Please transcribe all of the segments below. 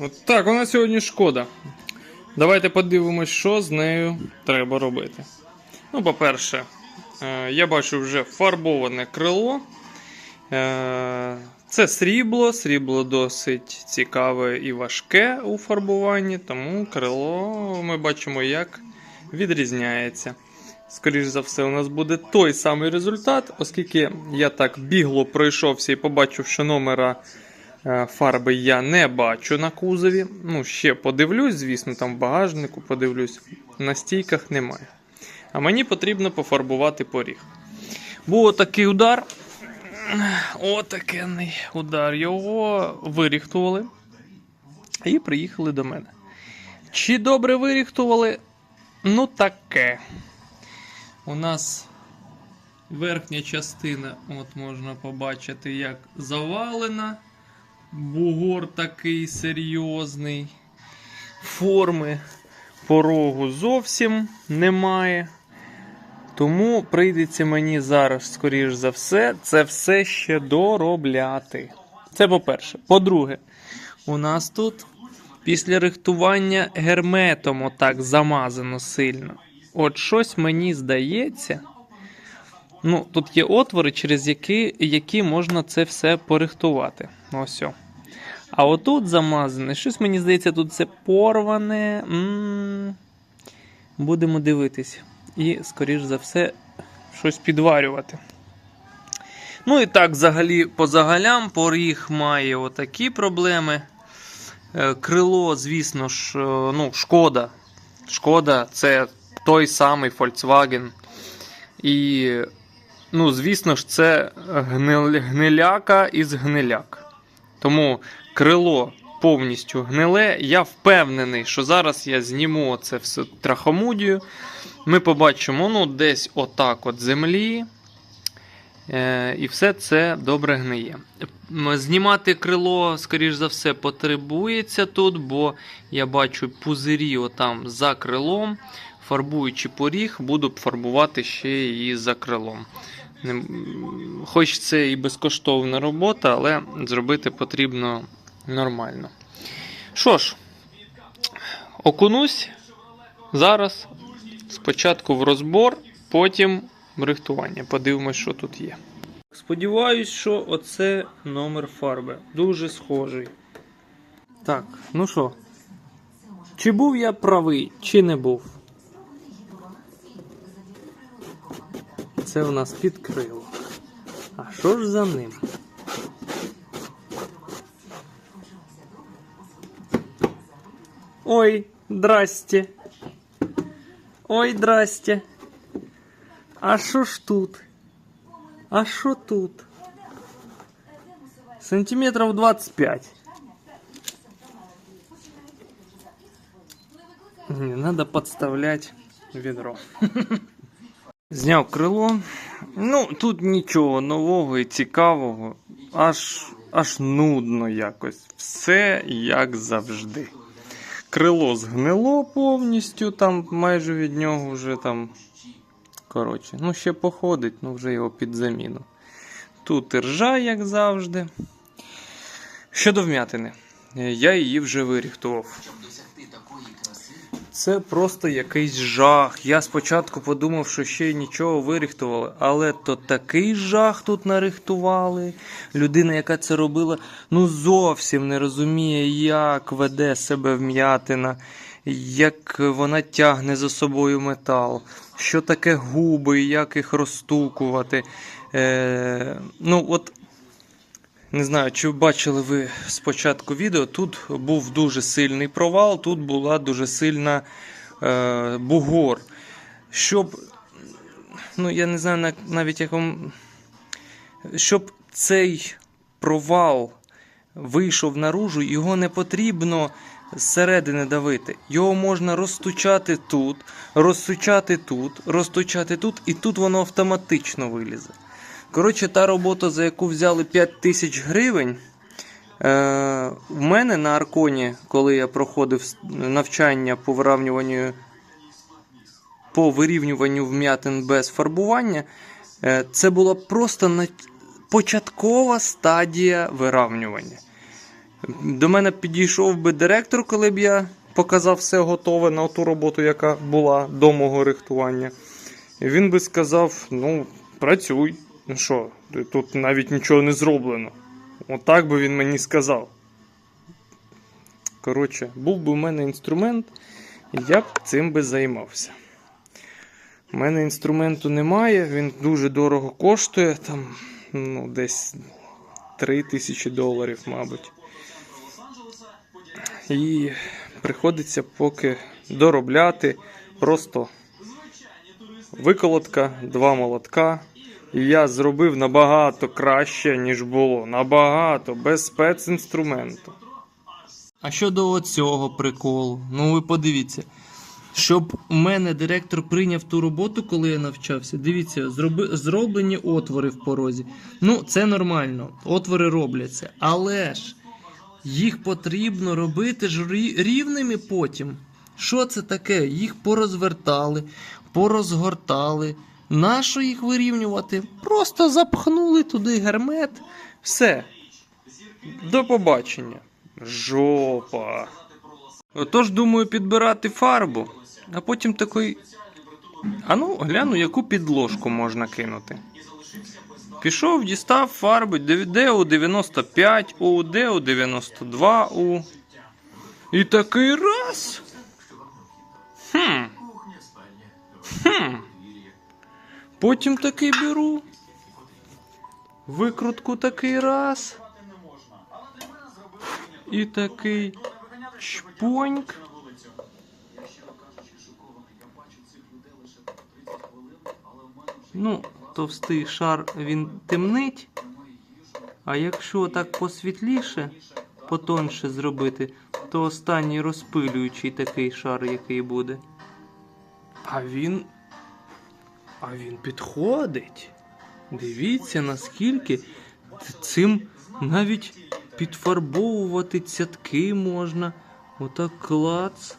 От так, нас сьогодні шкода. Давайте подивимось, що з нею треба робити. Ну, по-перше, е, я бачу вже фарбоване крило. Е, Це срібло. Срібло досить цікаве і важке у фарбуванні, тому крило ми бачимо, як відрізняється. Скоріше за все, у нас буде той самий результат, оскільки я так бігло пройшовся і побачив, що номера фарби я не бачу на кузові. Ну, ще подивлюсь, звісно, там в багажнику подивлюсь. На стійках немає. А мені потрібно пофарбувати поріг. Був отакий удар. Отакий удар. Його виріхтували і приїхали до мене. Чи добре виріхтували? Ну, таке. У нас верхня частина, от можна побачити, як завалена. Бугор такий серйозний. Форми порогу зовсім немає. Тому прийдеться мені зараз, скоріш за все, це все ще доробляти. Це по-перше. По-друге, у нас тут після рихтування герметом отак замазано сильно. От щось мені здається. Ну, тут є отвори, через які, які можна це все порихтувати. Ось. А отут замазане, щось мені здається, тут це порване. м Будемо дивитись. І, скоріш за все, щось підварювати. Ну і так, взагалі, по загалям, поріг має отакі проблеми. Е, Крило, звісно ж, е, ну, шкода. Шкода, це той самий Volkswagen. І, ну, звісно ж, це гниляка із гниляк. Тому крило повністю гниле. Я впевнений, що зараз я зніму це все трахомудію. Ми побачимо ну, десь отак от землі. Е, і все це добре гниє. Знімати крило, скоріш за все, потребується тут, бо я бачу пузирі отам за крилом. Фарбуючи поріг, буду фарбувати ще і за крилом. Не- Хоч це і безкоштовна робота, але зробити потрібно нормально. Що ж, окунусь зараз спочатку в розбор, потім в рихтування. Подивимось, що тут є. Сподіваюсь, що оце номер фарби. Дуже схожий. Так, ну що? Чи був я правий, чи не був? Це у нас підкрило. А що ж за ним? Ой, здрасте. Ой, здрасте. А що ж тут? А що тут? Сантиметров 25. Не, надо подставлять ведро. Зняв крило. Ну, тут нічого нового і цікавого. Аж, аж нудно якось. Все як завжди. Крило згнило повністю, там майже від нього вже там. Коротше, ну ще походить, ну вже його під заміну. Тут ржа, як завжди. Щодо вм'ятини, я її вже виріхтував. Це просто якийсь жах. Я спочатку подумав, що ще нічого виріхтували, але то такий жах тут нарихтували. Людина, яка це робила, ну зовсім не розуміє, як веде себе вм'ятина, як вона тягне за собою метал, що таке губи, як їх розтукувати. Е, ну, от не знаю, чи бачили ви спочатку відео. Тут був дуже сильний провал, тут була дуже сильна е, бугор. Щоб, ну я не знаю на- навіть як вам. Щоб цей провал вийшов наружу, його не потрібно зсередини давити. Його можна розтучати тут, розтучати тут, розтучати тут, і тут воно автоматично вилізе. Коротше, та робота, за яку взяли 5 тисяч гривень. Е, в мене на Арконі, коли я проходив навчання по вирівнюванню, по вирівнюванню вм'ятин без фарбування, е, це була просто початкова стадія вирівнювання. До мене підійшов би директор, коли б я показав все готове на ту роботу, яка була до мого рихтування. Він би сказав: ну, працюй. Ну що, тут навіть нічого не зроблено. Отак би він мені сказав. Коротше, був би у мене інструмент, я б цим би займався. У мене інструменту немає, він дуже дорого коштує, там ну, десь 3 тисячі доларів, мабуть. І приходиться поки доробляти просто виколотка, два молотка. І я зробив набагато краще, ніж було. Набагато, без спецінструменту. А щодо цього приколу, ну ви подивіться. Щоб у мене директор прийняв ту роботу, коли я навчався. Дивіться, зроби, зроблені отвори в порозі. Ну, це нормально, отвори робляться. Але ж їх потрібно робити ж рівними потім. Що це таке? Їх порозвертали, порозгортали. Нащо їх вирівнювати? Просто запхнули туди гермет. Все. До побачення. Жопа. Отож, думаю, підбирати фарбу, а потім такий. А ну, гляну, яку підложку можна кинути. Пішов, дістав фарби ДУ 95 у ДУ 92 у. І такий раз. Хм. Хм. Потім такий беру. Викрутку такий раз. І такий чпоньк. Ну, товстий шар він темнить. А якщо так посвітліше, потонше зробити, то останній розпилюючий такий шар, який буде. А він. А він підходить. Дивіться, наскільки цим навіть підфарбовувати цятки можна. Отак клац.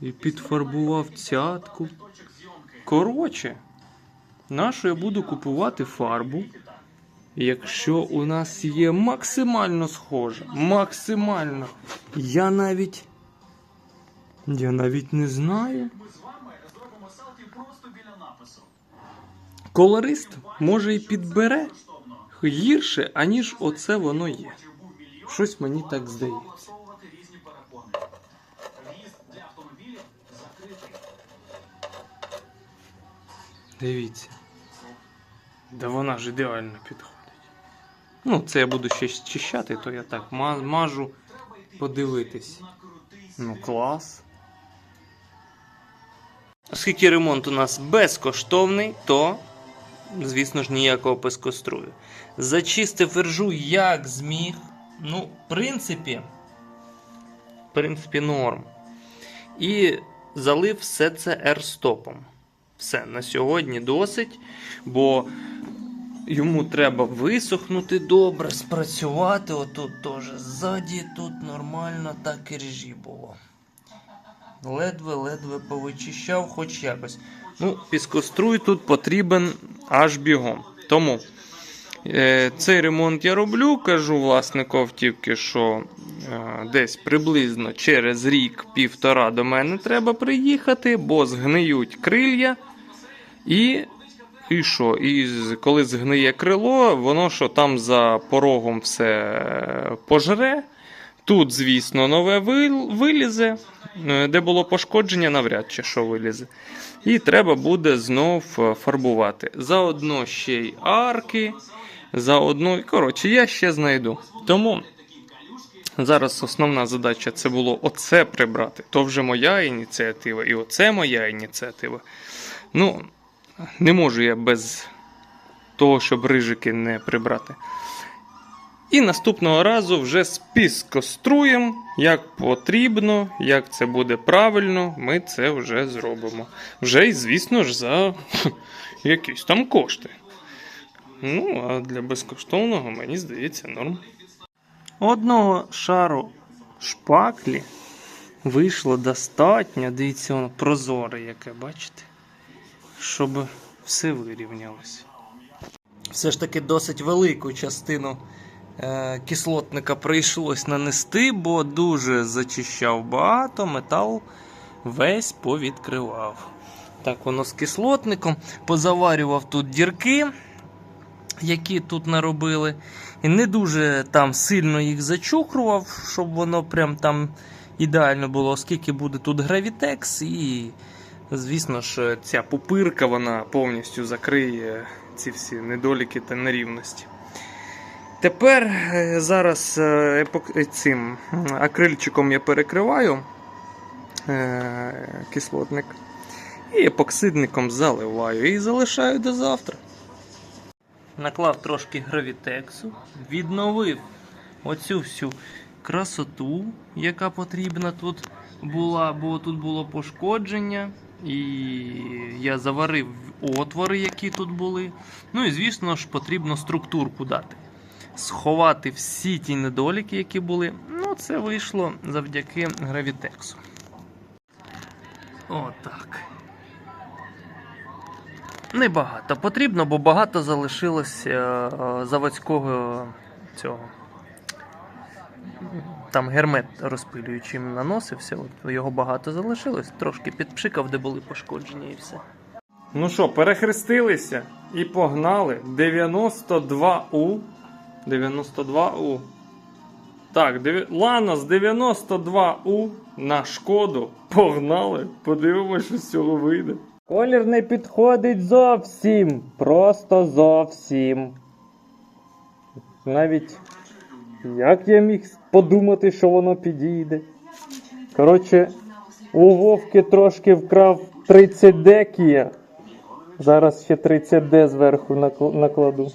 І підфарбував цятку. Коротше, нащо я буду купувати фарбу, якщо у нас є максимально схоже. Максимально. Я навіть. Я навіть не знаю. Ми з вами зробимо селфі просто біля напису. Колорист може і підбере гірше, аніж оце воно є. Щось мені так здається. Дивіться. Да вона ж ідеально підходить. Ну, це я буду ще чищати, то я так мажу подивитись. Ну, клас. Оскільки ремонт у нас безкоштовний, то, звісно ж, ніякого пескострую. Зачистив ржу як зміг. Ну, в принципі, в принципі, норм. І залив все це ерстопом. Все, на сьогодні досить, бо йому треба висохнути добре, спрацювати. Отут теж ззаді, тут нормально так і ржі було. Ледве-ледве повичищав, хоч якось. Ну, піскоструй тут потрібен аж бігом. Тому е, цей ремонт я роблю, кажу власнику автівки, що е, десь приблизно через рік-півтора до мене треба приїхати, бо згниють крилья. І, і що? І коли згниє крило, воно що там за порогом все е, пожре. Тут, звісно, нове вил- вилізе, е, де було пошкодження, навряд чи що вилізе. І треба буде знов е, фарбувати. Заодно ще й арки. Заодно, коротше, я ще знайду. Тому зараз основна задача це було оце прибрати. То вже моя ініціатива, і оце моя ініціатива. Ну, не можу я без того, щоб рижики не прибрати. І наступного разу вже з піскоструєм, як потрібно, як це буде правильно, ми це вже зробимо. Вже і, звісно ж, за якісь там кошти. Ну, а для безкоштовного, мені здається, норм. Одного шару шпаклі вийшло достатньо. Дивіться, воно прозоре, яке, бачите? Щоб все вирівнялося. все ж таки досить велику частину кислотника прийшлось нанести, бо дуже зачищав багато, метал весь повідкривав. Так, воно з кислотником. Позаварював тут дірки, які тут наробили. І не дуже там сильно їх зачухрував, щоб воно прям там ідеально було, оскільки буде тут гравітекс, і, звісно ж, ця пупирка вона повністю закриє ці всі недоліки та нерівності. Тепер е, зараз е, е, цим акрильчиком я перекриваю кислотник і епоксидником заливаю і залишаю до завтра. Наклав трошки гравітексу, відновив оцю всю красоту, яка потрібна тут була, бо тут було пошкодження. І я заварив отвори, які тут були. Ну і звісно ж потрібно структурку дати. Сховати всі ті недоліки, які були. Ну, це вийшло завдяки гравітексу. Отак. Небагато потрібно, бо багато залишилося е, заводського цього. Там гермет розпилюючим наносився, от його багато залишилось, трошки підпшикав, де були пошкодження і все. Ну що, перехрестилися і погнали 92У. 92У. Так, Ланос 92У на шкоду. Погнали. Подивимось, що з цього вийде. Колір не підходить зовсім. Просто зовсім. Навіть як я міг подумати, що воно підійде. Коротше, у Вовки трошки вкрав 30D Kia. Зараз ще 30D зверху накладу.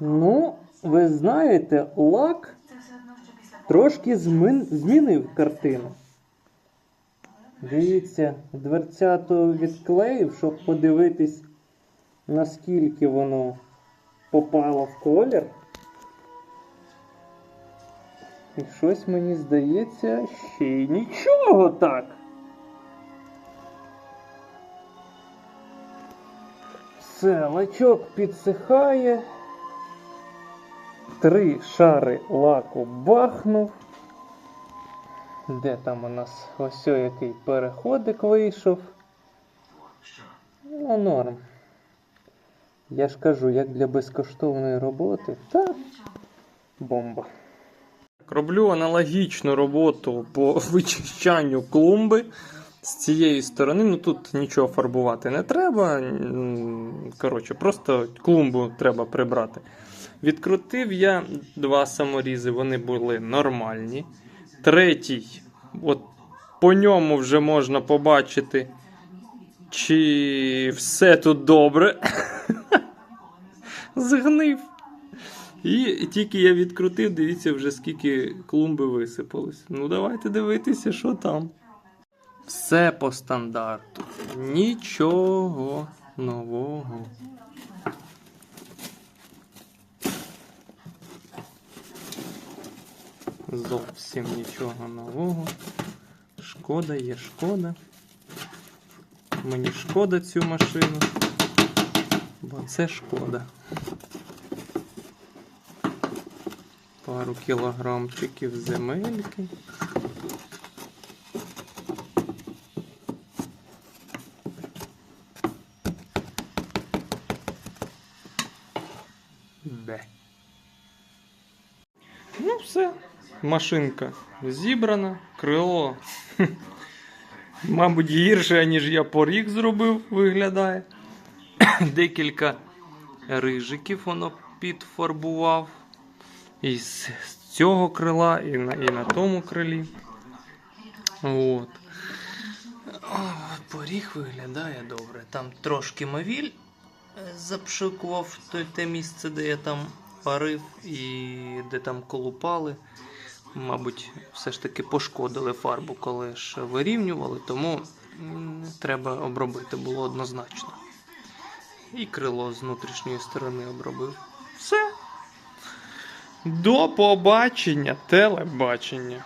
Ну, ви знаєте, лак трошки змін- змінив картину. Дивіться, дверцяту відклеїв, щоб подивитись, наскільки воно попало в колір. І щось мені здається, ще й нічого так. Все, лачок підсихає. Три шари лаку бахнув. Де там у нас ось який переходик вийшов. Ну, норм. Я ж кажу, як для безкоштовної роботи, та бомба. Роблю аналогічну роботу по вичищанню клумби з цієї сторони. Ну тут нічого фарбувати не треба. Коротше, просто клумбу треба прибрати. Відкрутив я два саморізи, вони були нормальні. Третій, от по ньому вже можна побачити, чи все тут добре. Згнив. І тільки я відкрутив, дивіться вже скільки клумби висипалось. Ну давайте дивитися, що там. Все по стандарту. Нічого нового. Зовсім нічого нового. Шкода є шкода. Мені шкода цю машину. Бо це шкода. Пару кілограмчиків земельки. Ну, все. Машинка зібрана, крило. Мабуть, гірше, ніж я поріг зробив, виглядає. Декілька рижиків воно підфарбував. І з цього крила, і на, і на тому крилі. От. Поріг виглядає добре. Там трошки мовіль е, запшикував те місце, де я там парив і де там колупали. Мабуть, все ж таки пошкодили фарбу, коли ж вирівнювали, тому треба обробити було однозначно. І крило з внутрішньої сторони обробив. Все. До побачення, телебачення.